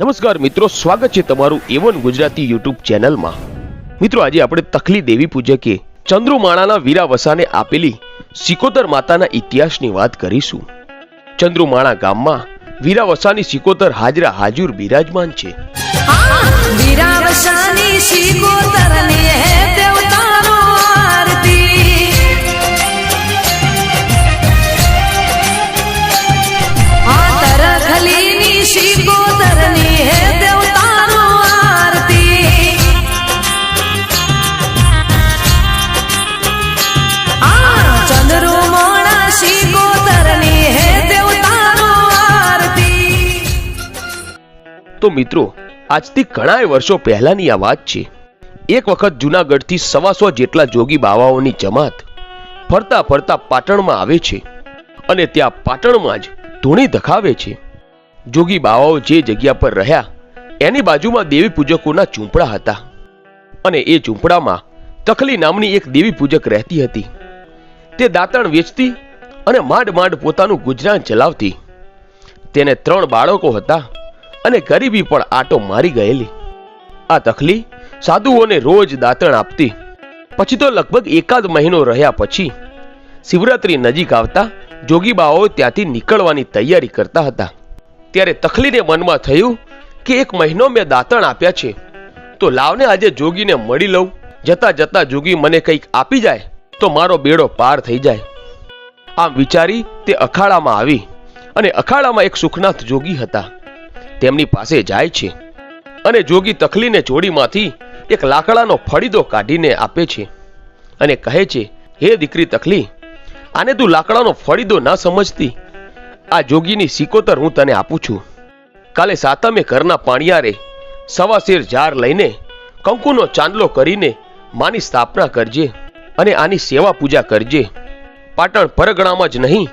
નમસ્કાર મિત્રો, સ્વાગત છે તમારું એવન ગુજરાતી યુટ્યુબ ચેનલમાં. મિત્રો, આજે આપણે તખલી દેવી પૂજકે ચંદ્રુમાણાના વીરા વસાને આપેલી સિકોતર માતાના ઇતિહાસની વાત કરીશું. ચંદ્રુમાણા ગામમાં વીરાવસાની સિકોતર હાજરા હાજુર બિરાજમાન છે. વીરાવસાની સિકોતર હે તો મિત્રો, આજથી ઘણા વર્ષો પહેલાની આ વાત છે. એક વખત જૂનાગઢથી સવાસો જેટલા જોગી બાવાઓની જમાત ફરતા ફરતા પાટણમાં આવે છે અને ત્યાં પાટણમાં જ ધૂણી ધખાવે છે. જોગી બાવાઓ જે જગ્યા પર રહ્યા, એની બાજુમાં દેવી પૂજકોના ઝૂંપડા હતા અને એ ઝૂંપડામાં તખલી નામની એક દેવી પૂજક રહેતી હતી. તે દાંતણ વેચતી અને માંડ માંડ પોતાનું ગુજરાન ચલાવતી. તેને ત્રણ બાળકો હતા અને ગરીબી પણ આટો મારી ગયેલી. આ તખલી સાધુઓને રોજ દાંતણ આપતી. પછી તો લગભગ એકાદ મહિનો રહ્યા પછી શિવરાત્રી નજીક આવતા જોગીબાઓ ત્યાંથી નીકળવાની તૈયારી કરતા હતા. ત્યારે તખલીને મનમાં થયું કે એક મહિનો મેં દાંતણ આપ્યા છે. તો લાવને આજે જોગીને મળી લઉં. જતા જતા જોગી મને કંઈક આપી જાય તો મારો બેડો પાર થઈ જાય. આમ વિચારી તે અખાડામાં આવી અને અખાડામાં એક સુખનાથ જોગી હતા. તેમની પાસે જાય છે અને જોગી તખલીને જોડીમાંથી એક લાકડાનો ફળીદો કાઢીને આપે છે અને કહે છે, હે દીકરી તખલી, આને તું લાકડાનો ફળીદો ના સમજતી. આ જોગીની સિકોતર હું તને આપું છું. કાલે સાતમે ઘરના પાણિયારે સવા શેર ઝાર લઈને કંકુનો ચાંદલો કરીને માની સ્થાપના કરજે અને આની સેવા પૂજા કરજે. પાટણ પરગણામાં જ નહીં,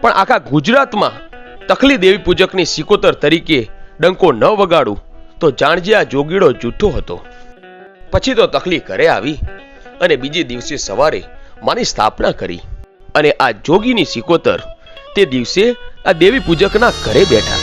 પણ આખા ગુજરાતમાં તખલી દેવી પૂજકની સિકોતર તરીકે ડંકો ન વગાડું, તો જાણજે આ જોગીડો જૂઠો હતો. પછી તો તકલી ઘરે આવી અને બીજે દિવસે સવારે માની સ્થાપના કરી અને આ જોગીની સિકોતર તે દિવસે આ દેવી પૂજકના ઘરે બેઠા.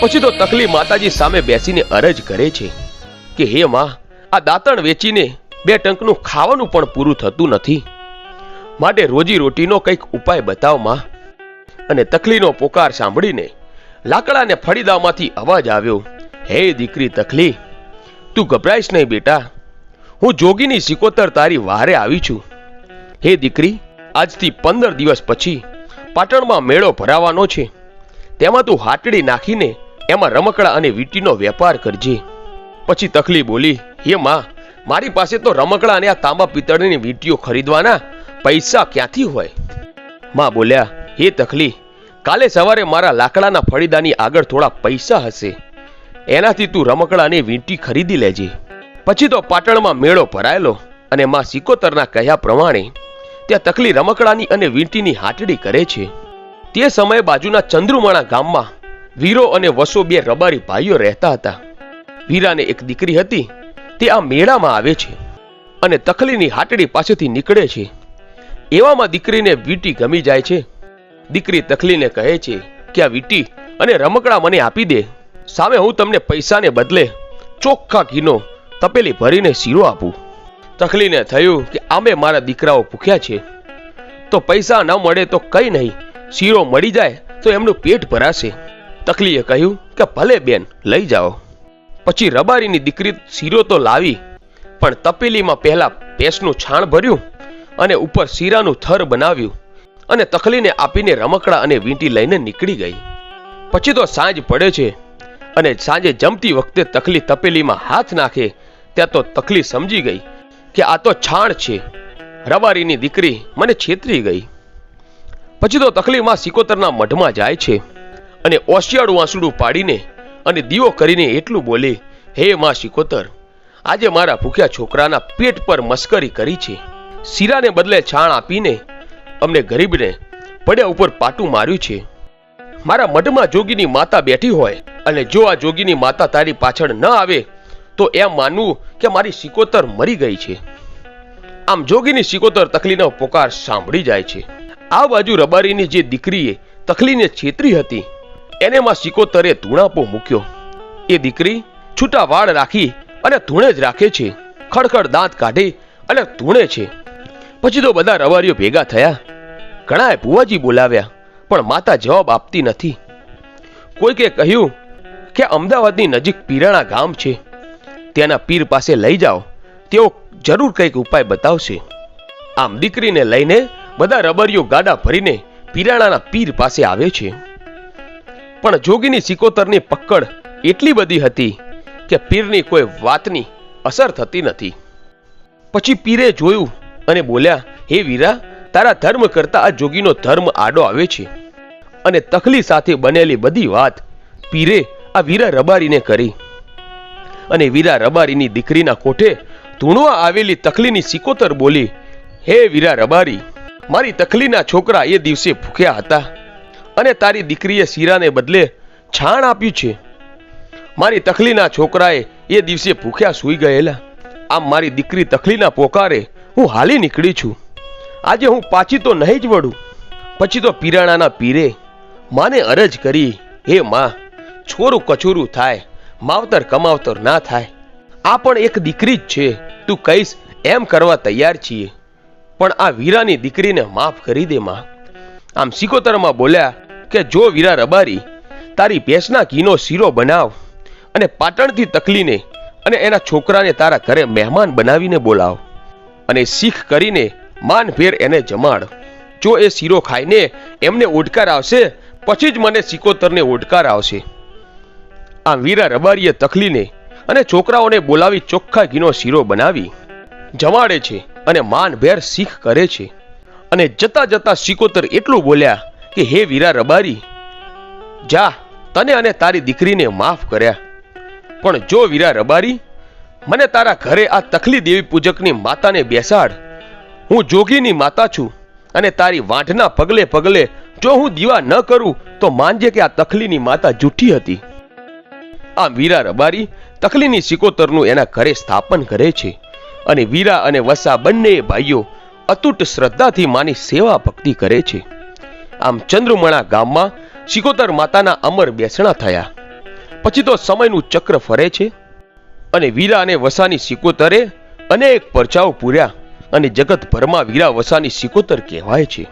પછી તો તકલી માતાજી સામે બેસીને અરજ કરે છે કે હે માં, આ દાંતણ વેચીને બે ટંકનું ખાવાનું પણ પૂરું થતું નથી. માટે રોજી રોટીનો કંઈક ઉપાય બતાવમાં. અને તકલીનો પોકાર સાંભળીને લાકડાને ફળીદામાંથી અવાજ આવ્યો, હે દીકરી તકલી તું ગભરાઈશ નહીં બેટા. હું જોગીની સિકોતર તારી વારે આવી છું. હે દીકરી, આજથી પંદર દિવસ પછી પાટણમાં મેળો ભરાવાનો છે. તેમાં તું હાટડી નાખીને એમાં રમકડા અને વીંટીનો વેપાર કરજે. પછી તકલી બોલી, હે માં, મારી પાસે તો રમકડા અને આ તાંબા પિત્તળની વીંટીઓ ખરીદવાના પૈસા ક્યાંથી હોય? માં બોલ્યા, હે તકલી, કાલે સવારે મારા લાકડાના ફળીદાની આગળ થોડા પૈસા હશે. એનાથી તું રમકડા અને વીંટી ખરીદી લેજે. પછી તો પાટણમાં મેળો ભરાયેલો અને માં સિકોતરના કહ્યા પ્રમાણે ત્યાં તકલી રમકડાની અને વીંટીની હાટડી કરે છે. તે સમયે બાજુના ચંદ્રુમાણા ગામમાં વીરો અને વસો બે રબારી ભાઈઓ રહેતા હતા. વીરાને એક દીકરી હતી, તે આ મેળામાં આવે છે અને તખલીની હાટડી પાસેથી નીકળે છે. એવામાં દીકરીને વીટી ગમી જાય છે. દીકરી તખલીને કહે છે કે, આ વીટી અને રમકડા મને આપી દે. સામે હું તમને પૈસાને બદલે ચોખ્ખા ઘીનો તપેલી ભરીને શીરો આપું. તકલીને થયું કે, આમે મારા દીકરાઓ ભૂખ્યા છે. તો પૈસા ન મળે તો કઈ નહીં. શીરો મળી જાય તો એમનું પેટ ભરાશે. તકલીએ કહ્યું કે ભલે બેન, લઈ જાઓ. પછી રબારીની દીકરી શીરો તો લાવી, પણ તપેલીમાં પહેલા ભેંસનું છાણ ભર્યું અને ઉપર શીરાનું થર બનાવ્યું અને તકલીને આપીને રમકડા અને વીંટી લઈને નીકળી ગઈ. પછી તો સાંજ પડે છે અને સાંજે જમતી વખતે તકલી તપેલીમાં હાથ નાખે, ત્યાં તો તકલી સમજી ગઈ કે આ તો છાણ છે. રબારીની દીકરી મને છેતરી ગઈ. પછી તો તકલીમાં સિકોતરના મઢમાં જાય છે. અને ઓશિયાળું આંસુડું પાડીને અને દીવો કરીને એટલું બોલે, હે માં શિકોતર, આજે મારા ભૂખ્યા છોકરાના પેટ પર મસ્કરી કરી છે. શીરાને બદલે છાણ આપીને અમને ગરીબને પડ્યા ઉપર પાટું માર્યું છે. મારા મઢમાં જોગીની માતા બેઠી હોય અને જો આ જોગીની માતા તારી પાછળ ન આવે, તો એમ માનવું કે મારી સિકોતર મરી ગઈ છે. આમ જોગીની સિકોતર તકલીનો પોકાર સાંભળી જાય છે. આ બાજુ રબારીની જે દીકરીએ તકલીને છેતરી હતી એને માં સિકોતરે ધૂણાપો મૂક્યો. એ દીકરી છૂટા વાળ રાખી અને ધૂણે જ રાખે છે. ખડખડ દાંત કાઢે અને ધૂણે છે. પછી તો બધા રવારીઓ ભેગા થયા. ઘણાએ ભુવાજી બોલાવ્યા, પણ માતા જવાબ આપતી નથી. કોઈકે કહ્યું કે અમદાવાદની નજીક પીરાણા ગામ છે. ત્યાંના પીર પાસે લઈ જાઓ. તેઓ જરૂર કંઈક ઉપાય બતાવશે. આમ દીકરીને લઈને બધા રબરીઓ ગાડા ભરીને પીરાણાના પીર પાસે આવે છે. પણ જોગીની સિકોતરની પકડ એટલી બધી હતી કે પીરની કોઈ વાતની અસર થતી નથી. પછી પીરે જોયું અને બોલ્યા, હે વીરા, તારા ધર્મ કરતા આ જોગીનો ધર્મ આડો આવે છે અને તકલી સાથે બનેલી બધી વાત પીરે આ વીરા રબારીને કરી. અને વીરા રબારીની દીકરીના કોઠે ધૂણવા આવેલી તકલીની સિકોતર બોલી, હે વીરા રબારી, મારી તકલીના છોકરા એ દિવસે ભૂખ્યા હતા. અને તારી દીકરીએ શીરાને બદલે છાણ આપ્યું છે. મારી તખલીના છોકરાએ એ દિવસે ભૂખ્યા સૂઈ ગયેલા. આમ મારી દીકરી તખલીના પોકારે હું હાલી નીકળી છું. આજે હું પાછી તો નહીં જ વળું. પછી તો પીરાણાના પીરે માને અરજ કરી, હે માં, છોરું કચોરું થાય, માવતર કમાવતર ના થાય. આ પણ એક દીકરી જ છે. તું કહીશ, એમ કરવા તૈયાર છીએ. પણ આ વીરાની દીકરીને માફ કરી દે, માં. આમ સિકોતરમાં બોલ્યા કે, જો વીરા રબારી, તારી ભેંસના ઘીનો શીરો બનાવ અને પાટણથી તકલીને અને એના છોકરાને તારા ઘરે મહેમાન બનાવીને બોલાવ અને શીખ કરીને માનભેર એને જમાડ. જો એ શીરો ખાઈને એમને ઓડકાર આવશે, પછી જ મને સિકોતરને ઓડકાર આવશે. આમ વીરા રબારીએ તકલીને અને છોકરાઓને બોલાવી ચોખ્ખા ઘીનો શીરો બનાવી, જમાડે છે અને માનભેર શીખ કરે છે. અને જતા જતા સિકોતર એટલું બોલ્યા કે, હે વીરા રબારી, જા, તને અને તારી દીકરીને માફ કર્યા. પણ જો વીરા રબારી, મને તારા ઘરે આ તકલી દેવી પૂજકની માતાને બેસાડ. હું જોગીની માતા છું અને તારી વાંઢના પગલે પગલે જો હું દીવા ન કરું, તો માનજે કે આ તકલીની માતા જૂઠી હતી. આમ વીરા રબારી તકલીની સિકોતરનું એના ઘરે સ્થાપન કરે છે. અને વીરા અને વસા બંને ભાઈઓ અતૂટ શ્રદ્ધાથી માની સેવા ભક્તિ કરે છે. આમ ચંદ્રમણા ગામમાં સિકોતર માતાના અમર બેસણા થયા. પછી તો સમયનું ચક્ર ફરે છે અને વીરા અને વસાની સિકોતરે અનેક પરચાઓ પૂર્યા અને જગતભરમાં વીરા વસાની સિકોતર કહેવાય છે.